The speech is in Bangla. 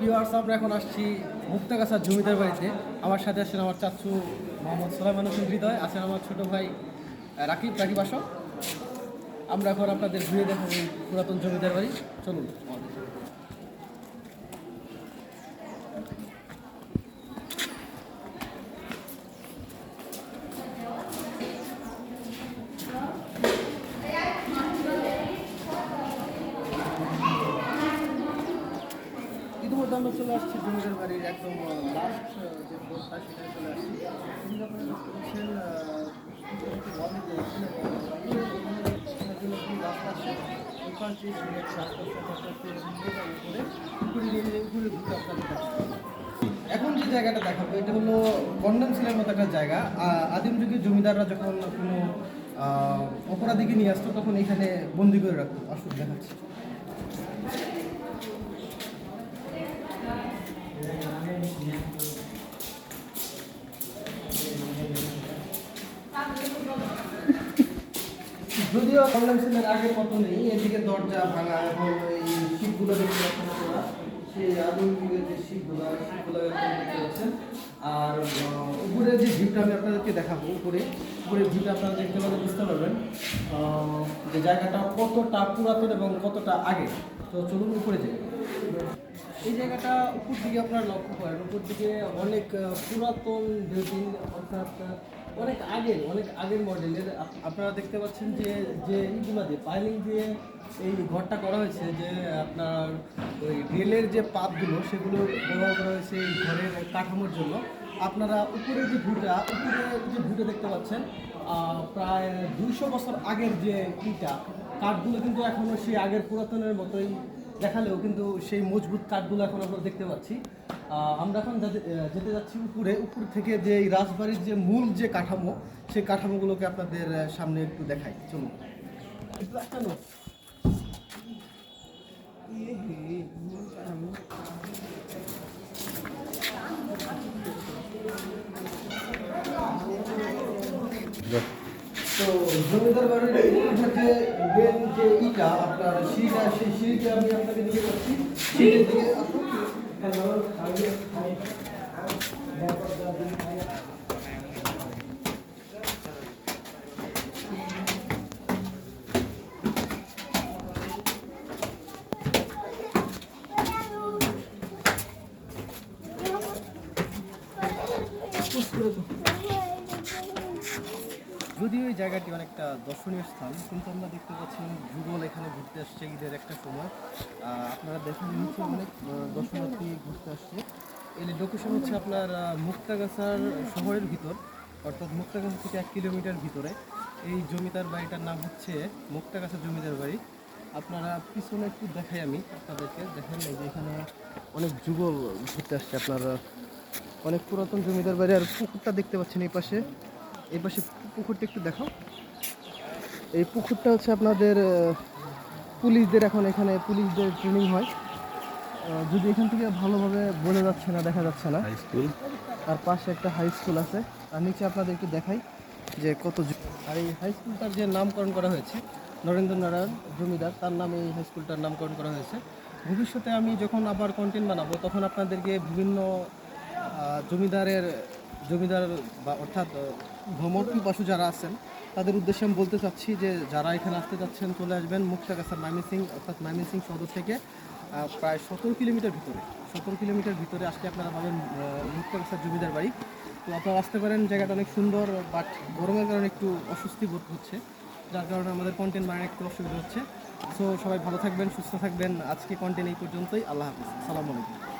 ভিউয়ার্স আমরা এখন আসছি মুক্তাগাছার জমিদার বাড়িতে। আমার সাথে আছেন আমার চাচু মোহাম্মদ সোলাইমান হোসেন হৃদয়, আছেন আমার ছোট ভাই রাকিব রাকিব আসো। আমরা এখন আপনাদের ঘুরে দেখাবো পুরাতন জমিদার বাড়ি। চলুন। আমরা চলে আসছি জমিদার বাড়ির একদম লাস্ট যে ফ্লোরটা সেখানে চলে আসছি। কিন্তু আপনারা দেখতে পাচ্ছেন আহ, একটু লবি যে এখানে, আহ, এখানে যে একটি রাস্তা এখন যে জায়গাটা দেখাবো এটা হলো কন্ডেন্সিলের মতো একটা জায়গা। আদিম যুগে জমিদাররা যখন কোনো অপরাধীকে নিয়ে আসতো তখন এখানে বন্দি করে রাখতো। আসুন দেখাচ্ছি। যদিও কন্ডেন্সিলের আগের মতো নেই এদিকে দরজা ভাঙা এবং এই শিপগুলো দেখতে পাচ্ছেন আপনারা। সেই আদিম যুগের যে শিপগুলো শিপগুলো দেখতে পাচ্ছেন। আর উপরে যে ভিউটা আমি আপনাদেরকে দেখাবো, উপরে উপরে ভিউটা আপনারা দেখতে পাবেন বুঝতে পারবেন যে জায়গাটা কতটা পুরাতন এবং কতটা আগে। তো চলুন উপরে যাই। এই জায়গাটা উপর দিকে আপনারা লক্ষ্য করেন, উপর দিকে অনেক পুরাতন বিল্ডিং অর্থাৎ অনেক আগের অনেক আগের মডেলের আপনারা দেখতে পাচ্ছেন যে যে ইগুলো দিয়ে পাইলিং দিয়ে এই ঘরটা করা হয়েছে, যে আপনার ওই রেলের যে পাতগুলো, সেগুলো ব্যবহার করা হয়েছে এই ঘরের কাঠামোর জন্য। আপনারা উপরে যে ভিউটা, উপরে যে ভিউটা দেখতে পাচ্ছেন প্রায় দুইশো বছর আগের যে ইটা, কাঠগুলো কিন্তু এখনও সেই আগের পুরাতনের মতোই দেখালেও কিন্তু সেই মজবুত কাঠগুলো এখন আমরা দেখতে পাচ্ছি। আমরা এখন যাতে- যাচ্ছি উপরে উপর থেকে যে এই রাজবাড়ির যে মূল যে কাঠামো সেই কাঠামোগুলোকে আপনাদের সামনে একটু দেখাই। চলুন। তো জমিদার বাড়ির উপর যে মেন যে ইটা আপনার সিঁড়িটা সেই সিঁড়িটা আমি আপনাকে নিয়ে যাচ্ছি সিঁড়ির দিকে আসুন। যদিও এই জায়গাটি অনেকটা দর্শনীয় স্থান, কিন্তু আমরা দেখতে পাচ্ছি যুগল এখানে ঘুরতে আসছে, ঈদের একটা সময়। আপনারা দেখেন নিচে অনেক দর্শনার্থী ঘুরতে আসছে। এই লোকেশন হচ্ছে আপনার মুক্তাগাছার শহরের ভিতর, অর্থাৎ মুক্তাগাছা থেকে এক কিলোমিটার ভিতরে। এই জমিদার বাড়িটার নাম হচ্ছে মুক্তাগাছা জমিদার বাড়ি। আপনারা পিছনে একটু দেখাই আমি আপনাদেরকে। দেখেন এই যে এখানে অনেক যুগল ঘুরতে আসছে আপনারা। অনেক পুরাতন জমিদার বাড়ি, আর পুকুরটা দেখতে পাচ্ছেন এই পাশে। এই পাশে পুকুরটা একটু দেখাও। এই পুকুরটা হচ্ছে আপনাদের পুলিশদের এখন এখানে পুলিশদের ট্রেনিং হয়। যদি এখান থেকে ভালোভাবে বোঝা যাচ্ছে না দেখা যাচ্ছে না। স্কুল আর পাশে একটা হাই স্কুল আছে। আর নিচে আপনাদেরকে দেখাই যে কত আর এই হাই স্কুলটার যে নামকরণ করা হয়েছে নরেন্দ্র নারায়ণ জমিদার তার নামে এই হাই স্কুলটার নামকরণ করা হয়েছে। ভবিষ্যতে আমি যখন আবার কন্টেন্ট বানাবো তখন আপনাদেরকে বিভিন্ন জমিদারের জমিদার বা অর্থাৎ ভ্রমণ পিপাসু যারা আছেন, তাদের উদ্দেশ্যে আমি বলতে চাচ্ছি যে যারা এখানে আসতে যাচ্ছেন, চলে আসবেন মুক্তাগাছা ময়মনসিং অর্থাৎ ময়মনসিং সদর থেকে প্রায় সতেরো কিলোমিটার ভিতরে। সতেরো কিলোমিটার ভিতরে আসলে আপনারা পাবেন মুক্তাগাছার জমিদার বাড়ি। তো আপনারা আসতে পারেন, জায়গাটা অনেক সুন্দর বাট গরমের কারণে একটু অস্বস্তি বোধ হচ্ছে। যার কারণে আমাদের কন্টেন্ট বানানো একটু অসুবিধা হচ্ছে। সো সবাই ভালো থাকবেন, সুস্থ থাকবেন। আজকে কন্টেন্ট এই পর্যন্তই। আল্লাহ হাফিজ। সালাম আলাইকুম।